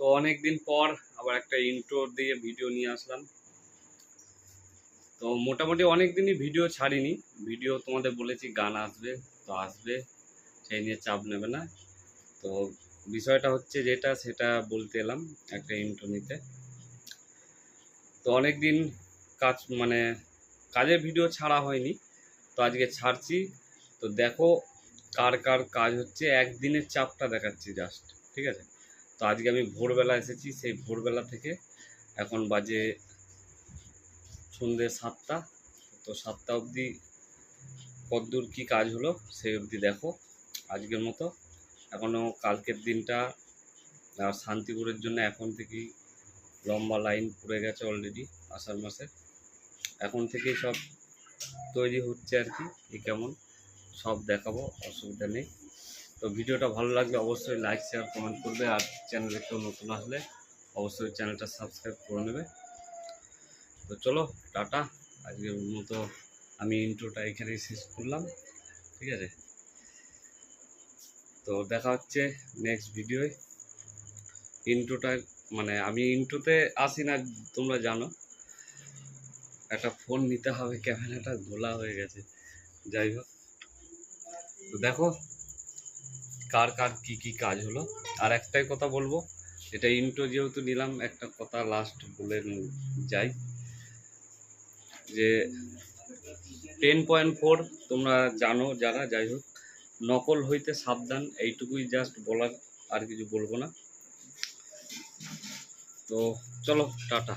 তো অনেক দিন পর আবার একটা ইন্ট্রো দিয়ে ভিডিও নিয়ে আসলাম। তো মোটামুটি অনেক দিনই ভিডিও ছাড়িনি। ভিডিও তোমাদের বলেছি গান আসবে, তো আসবে, সেই নিয়ে চাপ নেবে না। তো বিষয়টা হচ্ছে যেটা, সেটা বলতে এলাম একটা ইন্ট্রো নিতে। তো অনেক দিন কাজ মানে কাজের ভিডিও ছাড়া হয়নি, তো আজকে ছাড়ছি। তো দেখো কার কার কাজ হচ্ছে, একদিনের চাপটা দেখাচ্ছি জাস্ট ঠিক আছে? তো আজকে আমি ভোরবেলা এসেছি, সেই ভোরবেলা থেকে এখন বাজে সন্ধ্যে সাতটা। তো সাতটা অবধি কতদূর কী কাজ হলো সেই অবধি দেখো আজকের মতো। এখনও কালকের দিনটা, আর শান্তিপুরের জন্য এখন থেকেই লম্বা লাইন পড়ে গেছে অলরেডি আষাঢ় মাসে এখন থেকেই সব তৈরি হচ্ছে আর কি কি কেমন সব দেখাবো, অসুবিধা নেই। তো ভিডিওটা ভালো লাগলে অবশ্যই লাইক শেয়ার কমেন্ট করবে আর চ্যানেলে কেউ নতুন আসলে অবশ্যই চ্যানেলটা সাবস্ক্রাইব করে নেবে। তো চলো, টাটা। আজকের মতো আমি ইন্ট্রোটা এখানেই শেষ করলাম, ঠিক আছে? তো দেখা হচ্ছে নেক্সট ভিডিওয় ইন্ট্রোটা মানে আমি ইন্ট্রোতে আসি না, তোমরা জানো। একটা ফোন নিতে হবে, ক্যামেরাটা ধোলা হয়ে গেছে। যাই হোক। তো দেখো কার কার কি কি কাজ হলো? আর একটাই কথা বলব, এটা ইন্ট্রো যেহেতু নিলাম, একটা কথা লাস্ট বলে যাই। যে টেন পয়েন্ট ফোর তোমরা জানো যারা, যাই হোক, নকল হইতে সাবধান, এইটুকুই জাস্ট বলার আর কিছু বলব না। তো চলো, টাটা।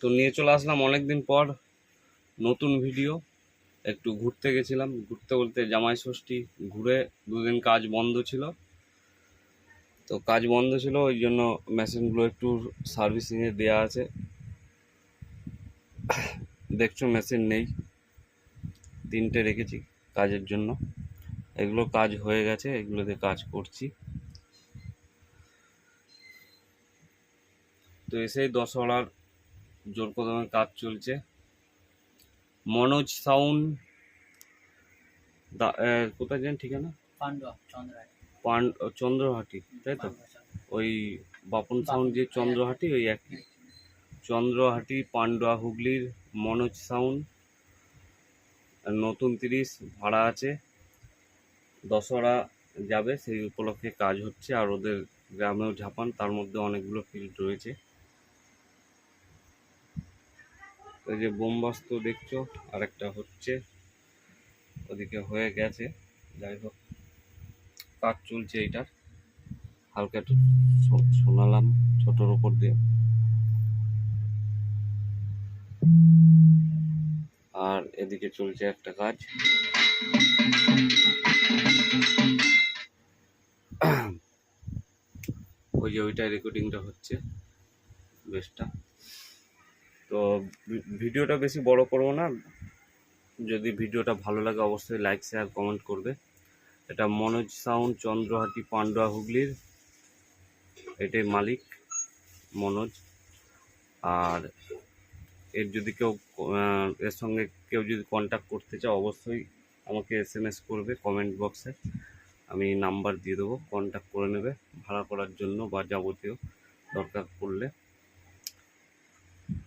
তো নিয়ে চলে আসলাম অনেকদিন পর নতুন ভিডিও একটু ঘুরতে গেছিলাম। ঘুরতে বলতে জামাই ষষ্ঠী ঘুরে দুদিন কাজ বন্ধ ছিল। তো কাজ বন্ধ ছিল, ওই জন্য মেশিনগুলো একটু সার্ভিসিংয়ে দেওয়া আছে। দেখছ মেশিন নেই। তিনটে রেখেছি কাজের জন্য। এগুলো কাজ হয়ে গেছে এগুলোতে কাজ করছি। তো এসেই দশহরার জোর কদমে কাজ চলছে। মনোজ সাউন দা- কোথায় যেন ঠিকানা? পান চন্দ্রহাটি। তাই তো? ওই বাপন সাউন্ড যে চন্দ্রহাটি ওই একই চন্দ্রহাটি পান্ডুয়া হুগলির মনোজ সাউন্ড নতুন তিরিশ ভাড়া আছে। দশহরা যাবে সেই উপলক্ষে কাজ হচ্ছে। আর ওদের গ্রামেও ঝাপান তার মধ্যে অনেকগুলো ফিল্ড রয়েছে। এই যে বোমবাস্ত দেখছ, আরেকটা হচ্ছে। ওদিকে হয়ে গেছে, যাই হোক। কাজ চলছে এইটার। হালকা একটু শোনালাম ছোটোর ওপর দিয়ে। আর এদিকে চলছে একটা কাজ। ওই যে ওইটা রেকর্ডিংটা হচ্ছে বেশটা তো ভিডিওটা বেশি বড় করব না। যদি ভিডিওটা ভালো লাগে অবশ্যই লাইক, শেয়ার, কমেন্ট করবে। এটা মনোজ সাউন্ড, চন্দ্রহাটি, পান্ডুয়া হুগলির। এটাই মালিক, মনোজ। আর এর যদি কেউ এর সঙ্গে কেউ যদি কন্ট্যাক্ট করতে চাও অবশ্যই আমাকে এস এম এস করবে কমেন্ট বক্সে আমি নাম্বার দিয়ে দেবো কন্ট্যাক্ট করে নেবে। ভাড়া করার জন্য বা যাবতীয় দরকার পড়লে।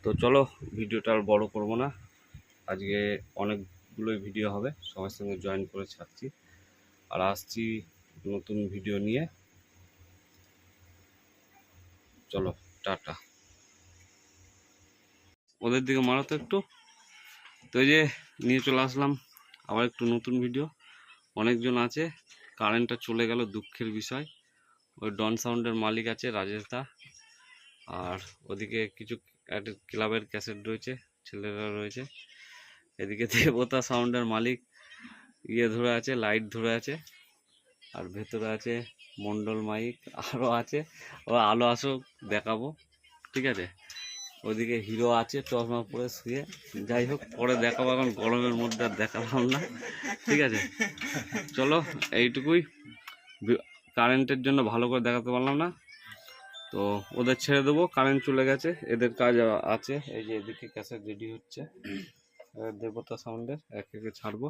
তো চলো, ভিডিওটা আর বড়ো করব না। আজকে অনেকগুলোই ভিডিও হবে সবার সঙ্গে জয়েন করে ছাড়ছি। আর আসছি নতুন ভিডিও নিয়ে। চলো, টাটা। ওদের দিকে মারো তো একটু। তো যে নিয়ে চলে আসলাম, আবার একটু নতুন ভিডিও অনেকজন আছে কারেন্টটা চলে গেল, দুঃখের বিষয়। ওই ডন সাউন্ডের মালিক আছে, রাজেশ দা। আর ওদিকে কিছু ক্লাবের ক্যাসেট রয়েছে, ছেলেরা রয়েছে। এদিকে দেবতা সাউন্ডের মালিক ইয়ে ধরে আছে, লাইট ধরে আছে, আর ভেতরে আছে মন্ডল মাইক আরও আছে। ও আলো আসুক, দেখাবো, ঠিক আছে? ওদিকে হিরো আছে, চশমা পরে শুয়ে। যাই হোক, পরে দেখাবো, এখন গরমের মধ্যে আর দেখালাম না, ঠিক আছে? চলো, এইটুকুই। কারেন্টের জন্য ভালো করে দেখাতে পারলাম না। তো ওদের ছেড়ে দেবো কারেন্ট চলে গেছে, এদের কাজ আছে, এই যে এদিকে ক্যাসেট রেডি হচ্ছে। দেবতা সাউন্ডের এক একে ছাড়বো।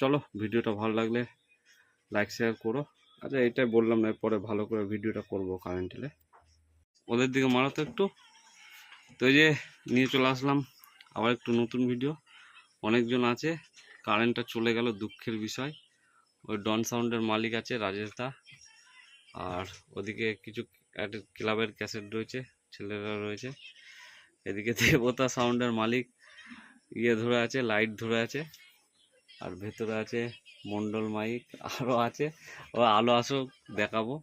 চলো, ভিডিওটা ভালো লাগলে লাইক শেয়ার করো। আচ্ছা এটাই বললাম না পরে ভালো করে ভিডিওটা করব কারেন্ট এলে ওদের দিকে মারো তো একটু। তো এই যে নিয়ে চলে আসলাম, আবার একটু নতুন ভিডিও অনেকজন আছে কারেন্টটা চলে গেল, দুঃখের বিষয়। ওই ডন সাউন্ডের মালিক আছে, রাজেশ দা। আর ওদিকে কিছু একটা ক্লাবের ক্যাসেট রয়েছে, ছেলেরা রয়েছে। এদিকে দেবতা সাউন্ডের মালিক ইয়ে ধরে আছে, লাইট ধরে আছে, আর ভেতরে আছে মন্ডল মাইক আরও আছে। ও আলো আসো দেখাবো,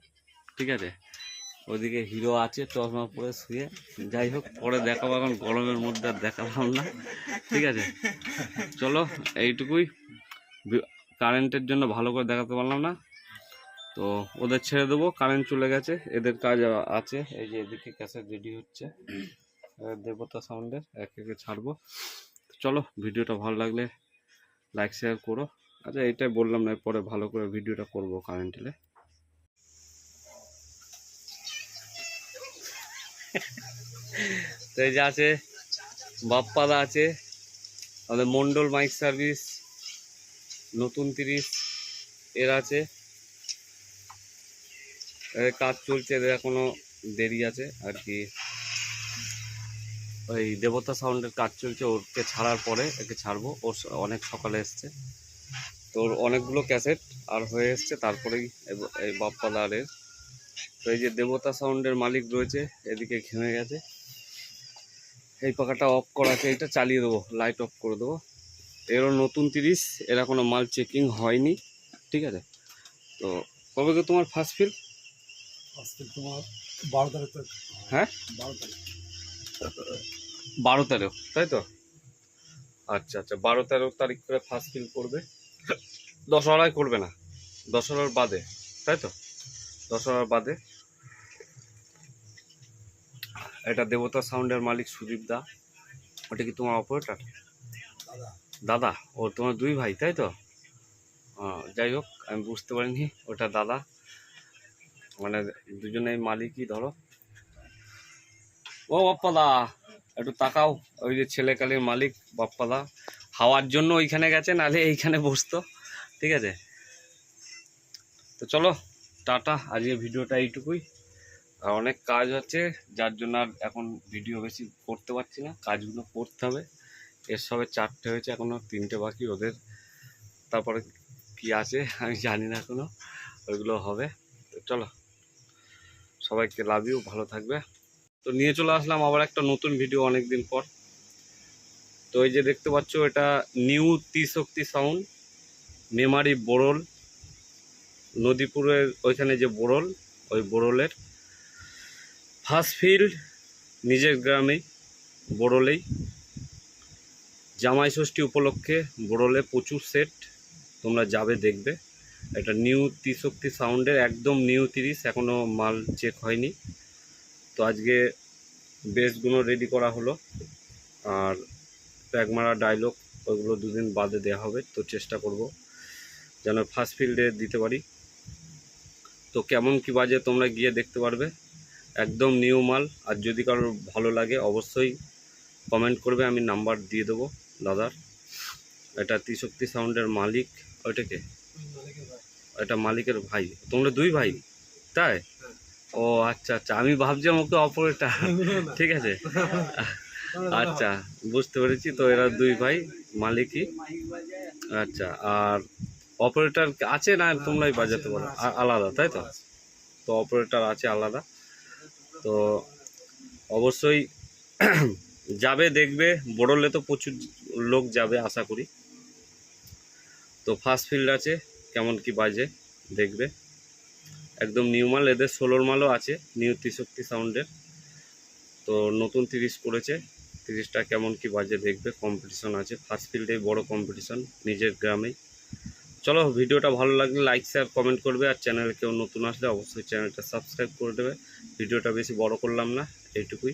ঠিক আছে? ওদিকে হিরো আছে, চশমা পরে শুয়ে। যাই হোক, পরে দেখাবো, এখন গরমের মধ্যে আর দেখালাম না, ঠিক আছে? চলো, এইটুকুই। কারেন্টের জন্য ভালো করে দেখাতে পারলাম না। তো ওদের ছেড়ে দেবো কারেন্ট চলে গেছে, এদের কাজ আছে, এই যে এদিকে ক্যাসেট রেডি হচ্ছে। দেবতা সাউন্ডের এক একে ছাড়বো। চলো, ভিডিওটা ভালো লাগলে লাইক শেয়ার করো। আচ্ছা এটাই বললাম না পরে ভালো করে ভিডিওটা করব কারেন্ট এলে। এই যে আছে, বাপ্পাদা আছে, আমাদের মন্ডল মাইক সার্ভিস নতুন তিরিশ, এর আছে। কাজ চলছে, এদের এখনও দেরি আছে আর কি। ওই দেবতা সাউন্ডের কাজ চলছে, ওরকে ছাড়ার পরে একে ছাড়বো। ওর অনেক সকালে এসছে। তো ওর অনেকগুলো ক্যাসেট আর হয়ে এসছে, তারপরেই এই বাপ্পাদারের। তো এই যে দেবতা সাউন্ডের মালিক রয়েছে, এদিকে ঘেমে গেছে। এই পাখাটা অফ করা এটা চালিয়ে দেবো লাইট অফ করে দেবো। এরও নতুন তিরিশ, এরা কোনো মাল চেকিং হয়নি, ঠিক আছে? তো কবে তোমার ফার্স্ট ফিল আজকে তোমার বারো তারিখ হ্যাঁ? বারো তারিখ। বারো তেরো তাই তো? আচ্ছা আচ্ছা বারো তেরো তারিখ করে ফার্স্ট ফিল করবে। দশহরায় করবে না দশহরার বাদে তাই তো? দশহরার বাদে। এটা দেবতা সাউন্ডের মালিক সুদীপ দা। ওটা কি তোমার অপারেটার দাদা। ও তোমার দুই ভাই তাই তো? যাই হোক আমি বুঝতে পারিনি ওটা দাদা। মানে দুজনেই মালিকই ধরো। ও বাপ্পাদা একটু তাকাও, ওই যে ছেলেকালের মালিক বাপ্পাদা হাওয়ার জন্য ওইখানে গেছে, নাহলে এইখানে বসতো, ঠিক আছে? তো চলো, টাটা, আজকে ভিডিওটা এইটুকুই। আর অনেক কাজ হচ্ছে যার জন্য আর এখন ভিডিও বেশি করতে পারছি না, কাজগুলো করতে হবে। এর সবে চারটে হয়েছে এখনও তিনটে বাকি, ওদের তারপরে কি আছে, আমি জানি না এখনও ওইগুলো হবে। তো চলো। সবাইকে লাভ ইউ ভালো থাকবে। তো নিয়ে চলে আসলাম আবার একটা নতুন ভিডিও অনেক দিন পর। তো এই যে দেখতে পাচ্ছ, এটা নিউ ত্রিশক্তি সাউন্ড মেমারি বোরল নদীপুরের ওইখানে যে বোরল ওই বোরলের ফার্স্ট ফিল্ড নিজের গ্রামেই বোরলেই জামাই ষষ্ঠী উপলক্ষে বোরলে প্রচুর সেট তোমরা যাবে, দেখবে। এটা নিউ ত্রিশক্তি সাউন্ডের একদম নিউ তিরিশ এখনও মাল চেক হয়নি। তো আজকে বেসগুলো রেডি করা হলো। আর প্যাগমারা ডায়লগ ওইগুলো দুদিন বাদে দেওয়া হবে, তো চেষ্টা করব যেন ফার্স্ট ফিল্ডে দিতে পারি। তো কেমন কি বাজে তোমরা গিয়ে দেখতে পারবে। একদম নিউ মাল, আর যদি কারোর ভালো লাগে অবশ্যই কমেন্ট করবে, আমি নাম্বার দিয়ে দেবো, দাদার। এটা ত্রিশক্তি সাউন্ডের মালিক ওইটাকে এটা মালিকের ভাই। তোমরা দুই ভাই? তাই? ও আচ্ছা আচ্ছা। আমি ভাবছিলাম ওকে অপারেটার ঠিক আছে? আচ্ছা বুঝতে পেরেছি। তো এরা দুই ভাই, মালিকই। আচ্ছা আর অপারেটর আছে না? তোমরাই বাজাতে পারো। আলাদা, তাই তো? তো অপারেটর আছে আলাদা। তো অবশ্যই যাবে, দেখবে। বড়লে তো প্রচুর লোক যাবে, আশা করি। তো ফার্স্ট ফিল্ড আছে, কেমন কি বাজে, দেখবে। একদম নিউ মাল, এদের ষোলোর মালও আছে নিউ ত্রিশক্তি সাউন্ডের তো নতুন তিরিশ করেছে, তিরিশটা কেমন কি বাজে দেখবে কম্পিটিশন আছে। ফার্স্ট ফিল্ডে বড় কম্পিটিশন নিজের গ্রামেই। চলো, ভিডিওটা ভালো লাগলে লাইক শেয়ার কমেন্ট করবে। আর চ্যানেলে কেউ নতুন আসলে অবশ্যই চ্যানেলটা সাবস্ক্রাইব করে দেবে। ভিডিওটা বেশি বড় করলাম না, এইটুকুই।